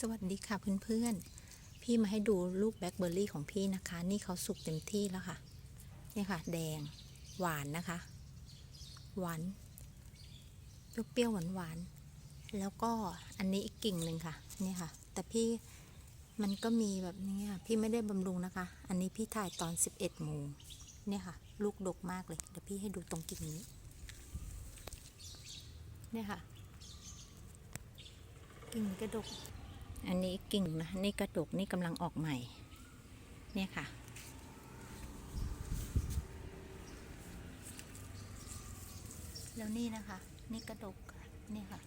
สวัสดีค่ะเพื่อนๆ พี่มาให้ดูลูกแบล็คเบอร์รี่ของพี่นะคะ นี่เขาสุกเต็มที่แล้วค่ะนี่ค่ะ แดงหวานนะคะ หวานเปรี้ยวๆหวานๆแล้วก็อันนี้อีกกิ่งหนึ่งค่ะนี่ค่ะ แต่พี่มันก็มีแบบนี้ค่ะพี่ไม่ได้บำรุงนะคะ อันนี้พี่ถ่ายตอน 11โมงเนี่ยค่ะ ลูกดกมากเลยเดี๋ยวพี่ให้ดูตรงกิ่งนี้เนี่ยค่ะ กิ่งกระดก อันนี้กิ่งนะนี่กระดกนี่กำลังออกใหม่ เนี่ยค่ะ แล้วนี่นะคะ นี่กระดกนี่ค่ะ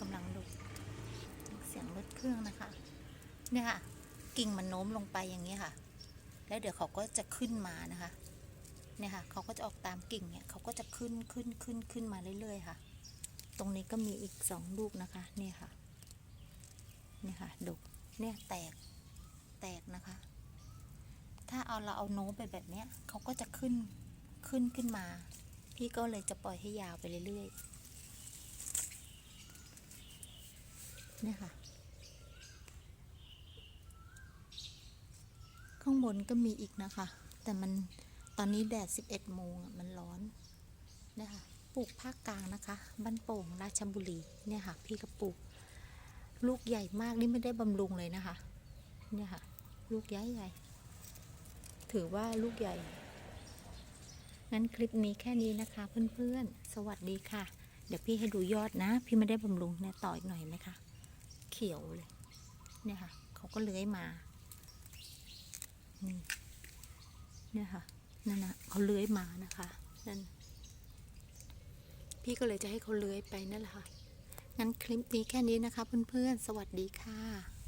กำลังดกเสียงรถเครื่องนะคะ เนี่ยค่ะ กิ่งมันโน้มลงไปอย่างนี้ค่ะ แล้วเดี๋ยวเขาก็จะขึ้นมานะคะ เนี่ยค่ะ เขาก็จะออกตามกิ่งเนี่ยเขาก็จะขึ้นขึ้นขึ้นขึ้นมาเรื่อยๆค่ะ ตรงนี้ก็มีอีกสองลูกนะคะ เนี่ยค่ะ นี่ยค่ะดกเนี่ยแตกแตกนะคะ ถ้าเอาเราเอาโน้มไปแบบเนี้ยเขาก็จะขึ้นขึ้นขึ้นมา พี่ก็เลยจะปล่อยให้ยาวไปเรื่อยๆเนี่ยค่ะ ข้างบนก็มีอีกนะคะ แต่มันตอนนี้แดด 11 โมงมันร้อนเนี่ยค่ะปลูกภาคกลางนะคะ บ้านโป่งราชบุรี เนี่ยค่ะ พี่ก็ปลูก ลูกใหญ่มากนี่ไม่ได้บำรุงเลยนะคะ เนี่ยค่ะ ลูกใหญ่ใหญ่ถือว่าลูกใหญ่ งั้นคลิปนี้แค่นี้นะคะ เพื่อนๆ สวัสดีค่ะ เดี๋ยวพี่ให้ดูยอดนะ พี่ไม่ได้บำรุงเนี่ยต่ออีกหน่อยไหมคะ เขียวเลย เนี่ยค่ะ เขาก็เลื้อยมา นี่ เนี่ยค่ะ นั่นนะเขาเลื้อยมานะคะ นั่น พี่ก็เลยจะให้เขาเลื้อยไปนั่นแหละค่ะ งั้นคลิปนี้แค่นี้นะคะเพื่อนๆ สวัสดีค่ะ